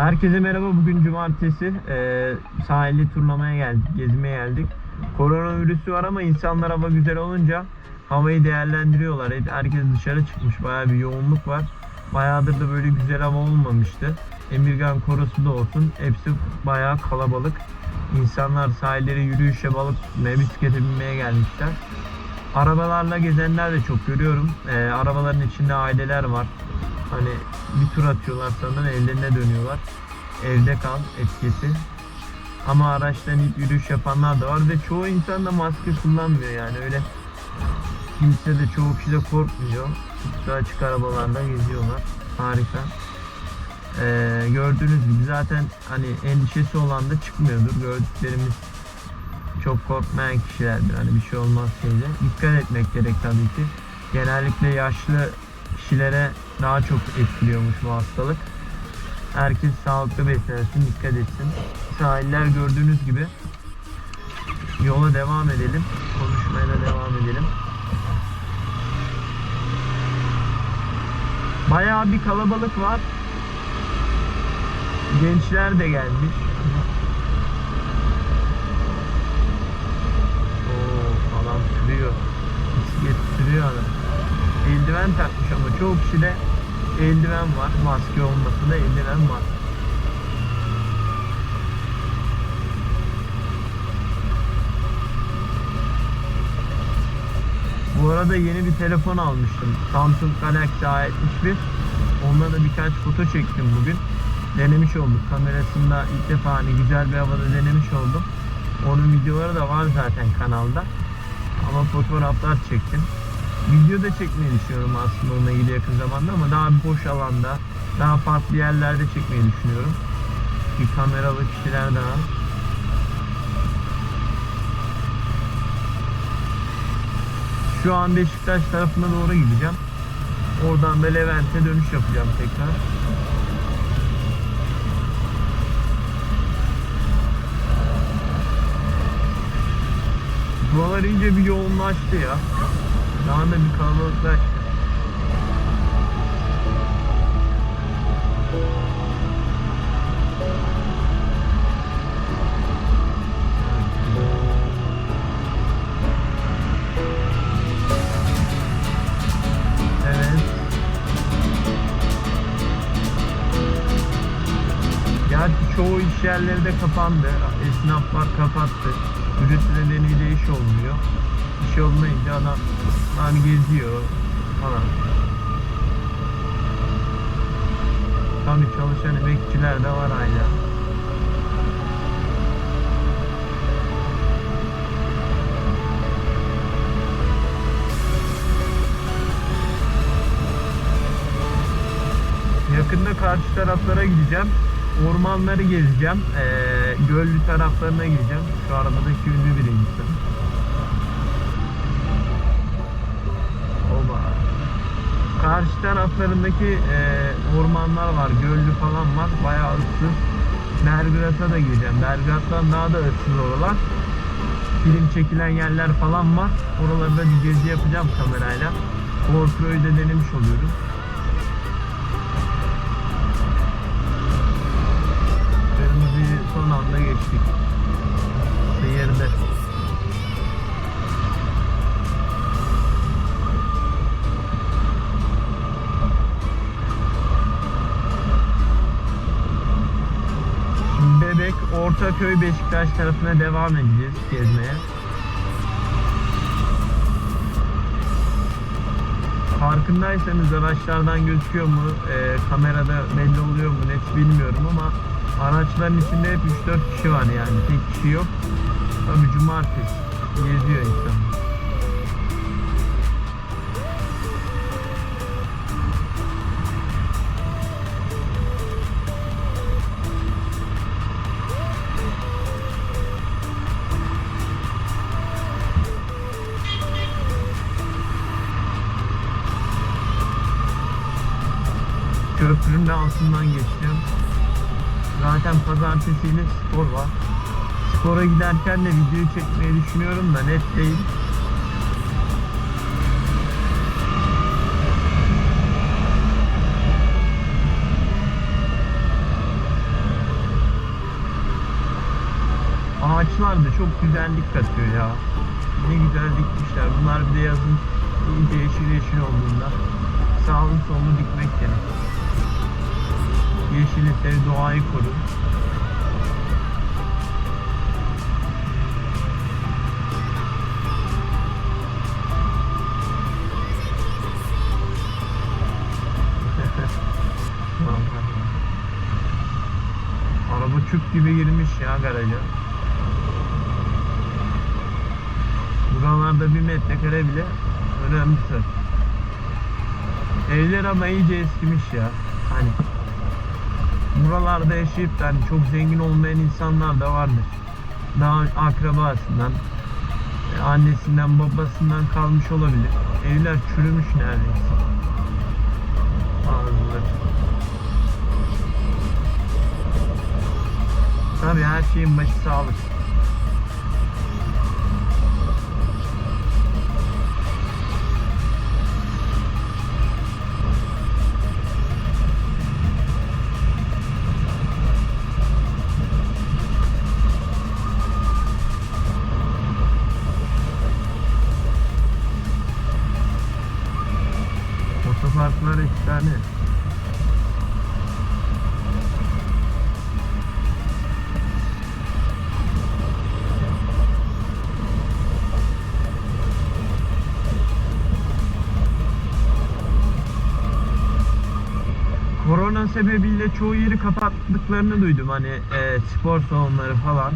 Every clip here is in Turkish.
Herkese merhaba. Bugün cumartesi. Ee, sahilde turlamaya geldik, gezmeye geldik. Koronavirüsü var ama insanlar hava güzel olunca havayı değerlendiriyorlar. Herkes dışarı çıkmış. Bayağı bir yoğunluk var. Bayağıdır da böyle güzel hava olmamıştı. Emirgan Korosu da olsun. Hepsi bayağı kalabalık. İnsanlar sahillere yürüyüşe, balık tutmaya, bisiklete binmeye gelmişler. Arabalarla gezenler de çok görüyorum. Ee, arabaların içinde aileler var. Hani bir tur atıyorlar sonra evlerine dönüyorlar. Evde kal etkisi. Ama araçtan ilk yürüyüş yapanlar da var ve çoğu insan da maske kullanmıyor yani öyle kimse de çoğu kişi de korkmuyor. Kutusu açık arabalarla geziyorlar. Harika. Ee, gördüğünüz gibi zaten hani endişesi olan da çıkmıyordur. Gördüklerimiz çok korkmayan kişilerdir. Hani bir şey olmaz şeyle. Dikkat etmek gerek tabii ki. Genellikle yaşlı kişilere daha çok etkiliyormuş bu hastalık. Herkes sağlıklı beslensin, dikkat etsin. Sahiller gördüğünüz gibi. Yola devam edelim. Konuşmaya da devam edelim. Bayağı bir kalabalık var. Gençler de gelmiş. Oo, adam sürüyor. Bisiklet sürüyor adam. Eldiven takmış ama çoğu kişide eldiven var. Maske olmasında eldiven var. Bu arada yeni bir telefon almıştım. Samsung Galaxy A71. Onunla da birkaç foto çektim bugün. Denemiş olduk. Kamerasında ilk defa hani güzel bir havada denemiş oldum. Onun videoları da var zaten kanalda. Ama fotoğraflar çektim. Video da çekmeyi düşünüyorum aslında onunla ilgili yakın zamanda ama daha bir boş alanda, daha farklı yerlerde çekmeyi düşünüyorum. Bir kameralı kişiler daha. Şu an Beşiktaş tarafına doğru gideceğim. Oradan da Levent'e dönüş yapacağım tekrar. Buralar iyice bir yoğunlaştı ya. Daha da bir kalabalıklaştı. Evet. Gerçi çoğu iş yerleri de kapandı. Esnaflar kapattı. Üretim nedeniyle iş olmuyor. İş olmayınca adam hani geziyor falan. Tabii çalışan emekçiler de var hala. Yakında karşı taraflara gideceğim. Ormanları gezeceğim. Ee, göllü taraflarına gideceğim. Şu arabadaki ünlü birincisi. Karşı taraflarındaki e, ormanlar var. Göllü falan var. Bayağı ıssız. Belgrad'a da gideceğim. Belgrad'dan daha da ıssız oralar. Film çekilen yerler falan var. Oralarda bir gezi yapacağım kamerayla. GoPro'yu da denemiş oluyoruz. Kırmızıyı son anda geçtik. Seyirde. Ortaköy, Beşiktaş tarafına devam edeceğiz gezmeye. Farkındaysanız araçlardan gözüküyor mu, e, kamerada belli oluyor mu net bilmiyorum ama araçların içinde hep 3-4 kişi var yani tek kişi yok. Tabi cumartesi geziyor insan. Bugün de altından geçtim. Zaten pazartesiyle spor var. Spora giderken de videoyu çekmeyi düşünüyorum da net değil. Ağaçlar da çok güzellik katıyor ya. Ne güzel dikmişler. Bunlar bir de yazın iyice yeşil yeşil olduğunda sağlı sollu dikmek gerek. Yeşili sev, doğayı koru. Vallahi. Araba çöp gibi girmiş ya garaja. Buralarda bir metrekare bile önemli. Evler ama iyice eskimiş ya. Hani buralarda yaşayıp da hani çok zengin olmayan insanlar da vardır. Daha akrabasından, e, annesinden, babasından kalmış olabilir. Evler çürümüş neredeyse. Bazıları. Tabii her şeyin başı sağlık. Tane. Korona sebebiyle çoğu yeri kapattıklarını duydum. Hani e, spor salonları falan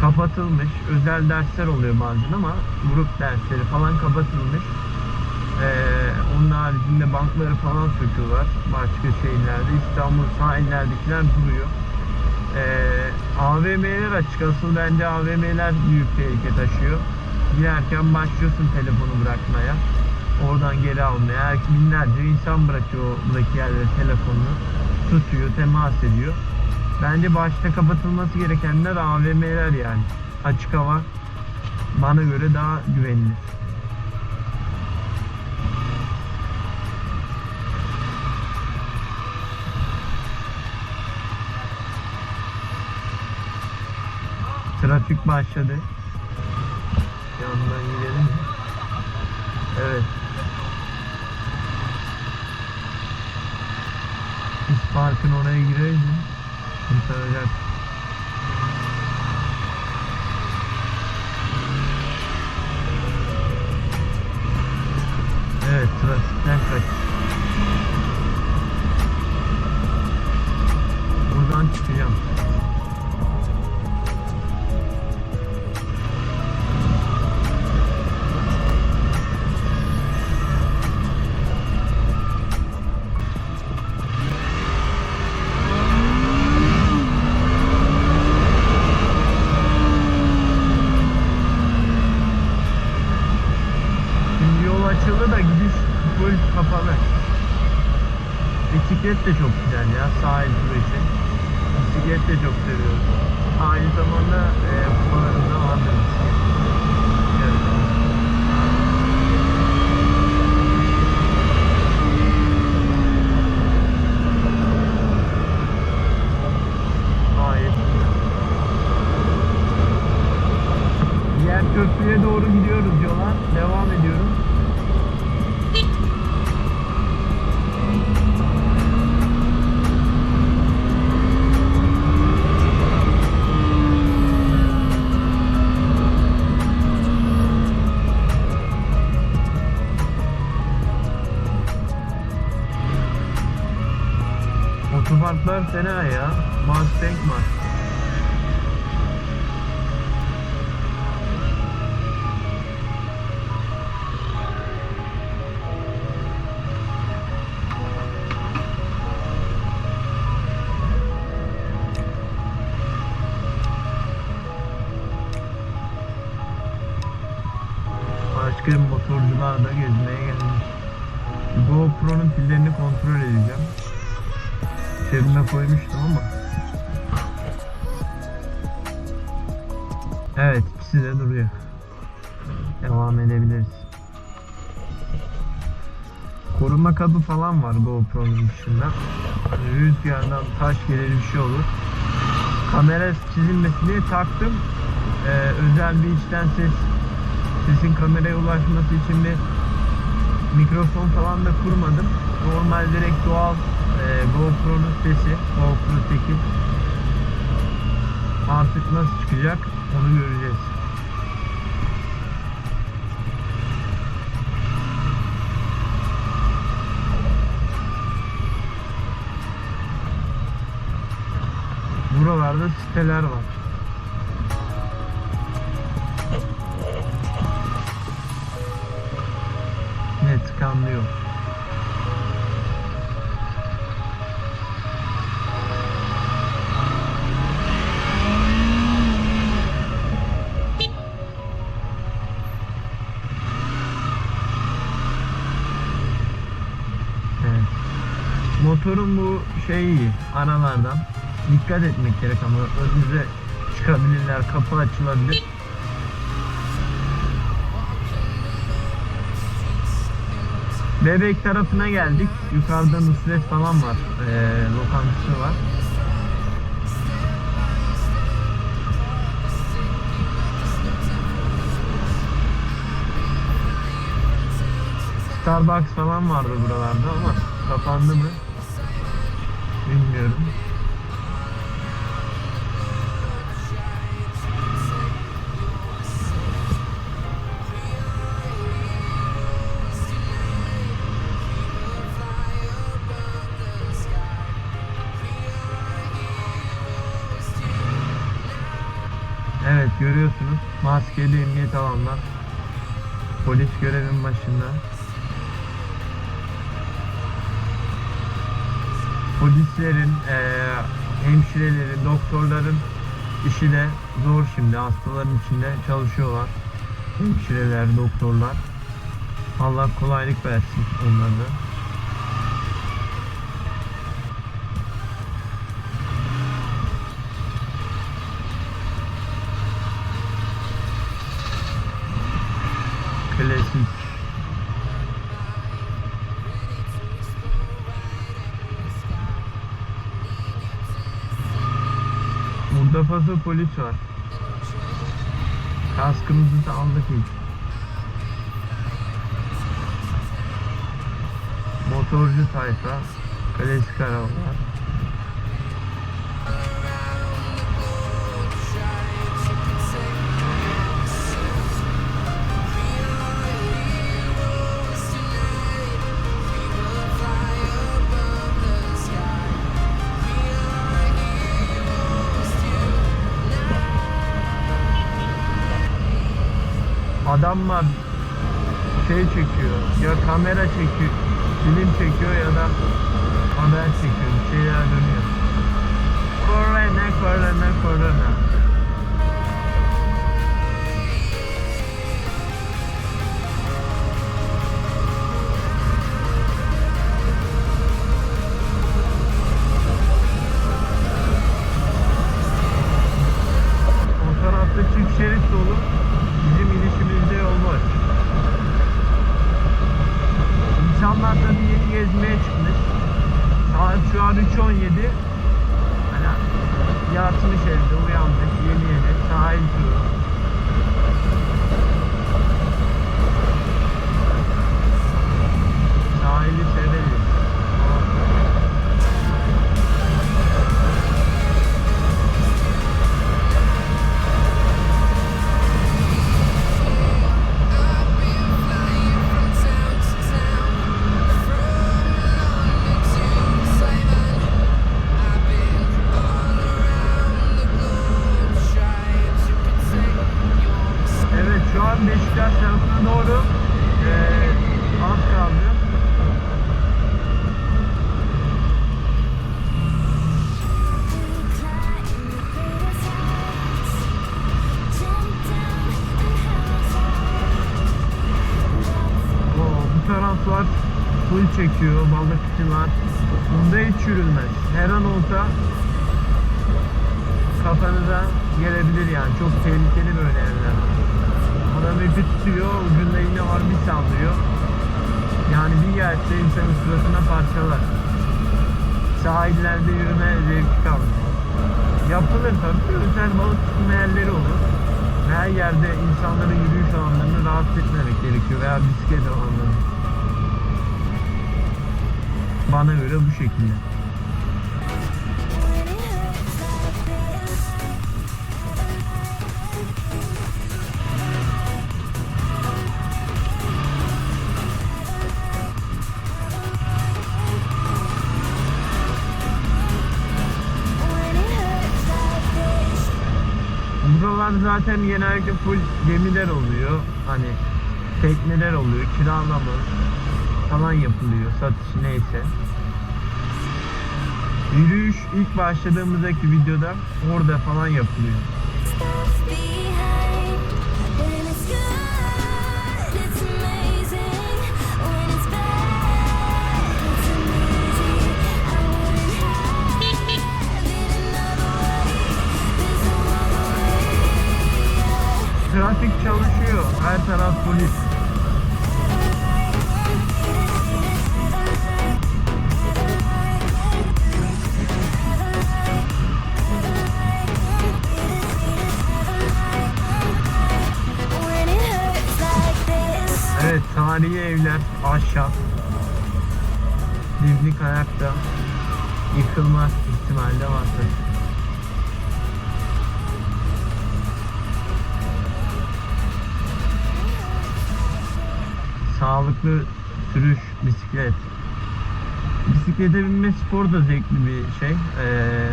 kapatılmış. Özel dersler oluyor bazen ama grup dersleri falan kapatılmış. E, onun haricinde bankları falan söküyorlar. Başka şehirlerde. İstanbul sahillerdekiler duruyor. E, AVM'ler açık. Asıl bence AVM'ler büyük tehlike taşıyor. Girerken başlıyorsun telefonu bırakmaya. Oradan geri almaya. Binlerce insan bırakıyor oradaki yerlere telefonunu. Tutuyor, temas ediyor. Bence başta kapatılması gerekenler AVM'ler yani. Açık hava bana göre daha güvenilir. Trafik başladı. Yandan gidelim? Evet. Biz parkın oraya gireriz mi? Evet, trafikten kaç. Açıldı da gidiş full kapalı. Bisiklet de çok güzel ya sahil turu için. Bisiklet de çok seviyorum. Aynı zamanda e, kupalarında vardır bisiklet. Güzel. Diğer köprüye doğru gidiyoruz yola. Devam ediyoruz. Otoparklar fena ya. Mustang var. Başka motorcular da gezmeye gelmiş. GoPro'nun pillerini kontrol edeceğim. Cebime koymuştum ama. Evet ikisi de duruyor. Devam edebiliriz. Koruma kabı falan var GoPro'nun dışında. Rüzgardan taş gelir bir şey olur. Kamera çizilmesin diye taktım. e, özel bir içten ses sesin kameraya ulaşması için bir mikrofon falan da kurmadım. Normal direkt doğal GoPro'nun sesi GoPro 8 artık nasıl çıkacak onu göreceğiz. Buralarda siteler var. Motorun bu şeyi aralardan. Dikkat etmek gerek ama önünüze çıkabilirler, kapı açılabilir. Bebek tarafına geldik. Yukarıda Nusret falan var. Ee, lokantası var. Starbucks falan vardı buralarda ama kapandı mı? Bilmiyorum. Evet görüyorsunuz. Maskeli emniyet alanlar. Polis görevin başında polislerin eee, hemşirelerin doktorların işi de zor şimdi. Hastaların içinde çalışıyorlar. Hemşireler doktorlar. Allah kolaylık versin onlara. Fazla polis var. Kaskımızı da aldık ilk. Motorcu tayfa. Klasik arabalar. Adamlar şey çekiyor ya kamera çekiyor film çekiyor ya da haber çekiyor şeyler dönüyor. Korona korona korona ucunda iğne var bir sallıyor. Yani bir yerde insanın suratına parçalar. Sahillerde yürüme zevki kalmıyor. Yapılır tabii. Özel balık tutma yerleri olur. Her yerde insanların yürüyüş alanlarını rahatsız etmemek gerekiyor veya bisiklet alanlarını. Bana göre bu şekilde. Buralar zaten genellikle full gemiler oluyor. Hani tekneler oluyor, kiralama falan yapılıyor, satış neyse. Yürüyüş ilk başladığımızdaki videoda orada falan yapılıyor. Trafik çalışıyor, her taraf polis. Sağlıklı sürüş, bisiklet. Bisiklete binme spor da zevkli bir şey. Ee,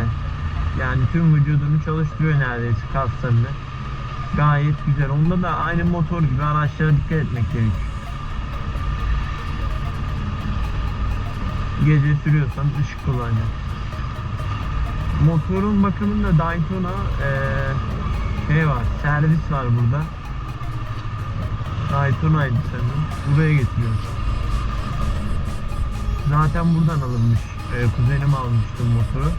yani tüm vücudunu çalıştırıyor neredeyse kaslarını. Gayet güzel. Onda da aynı motor gibi araçlara dikkat etmek gerekiyor. Gece sürüyorsan ışık kullanacaksın. Motorun bakımında Daytona eee şey var, servis var burada. Daytona'ydı sanırım. Buraya getiriyoruz. Zaten buradan alınmış. Eee, kuzenim almıştı motoru.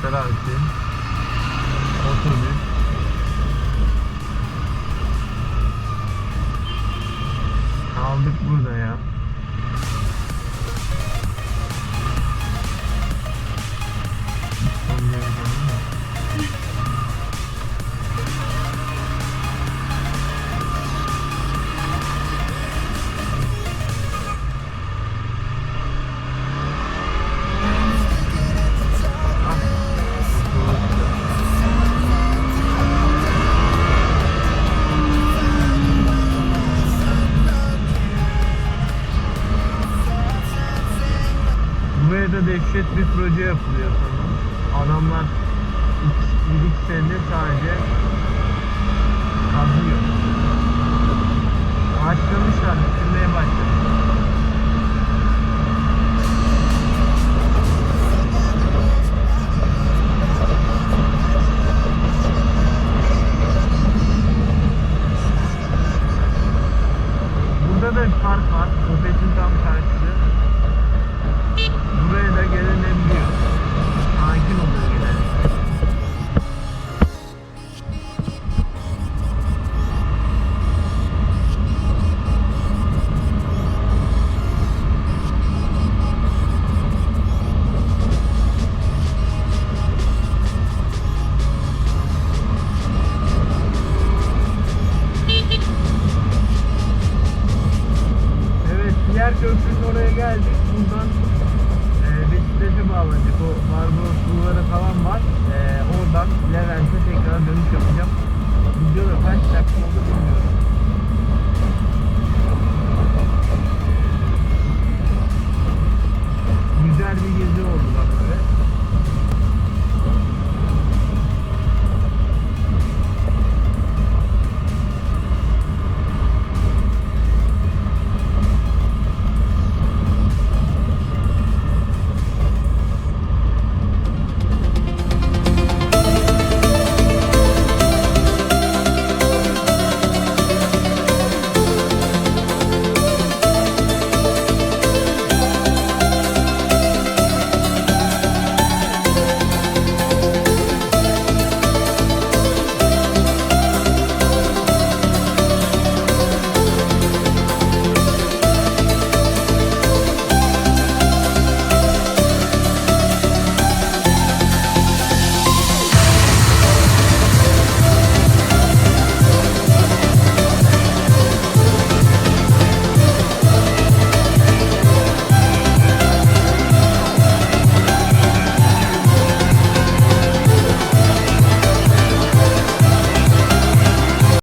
Ferrari, Opet'in tam karşısı.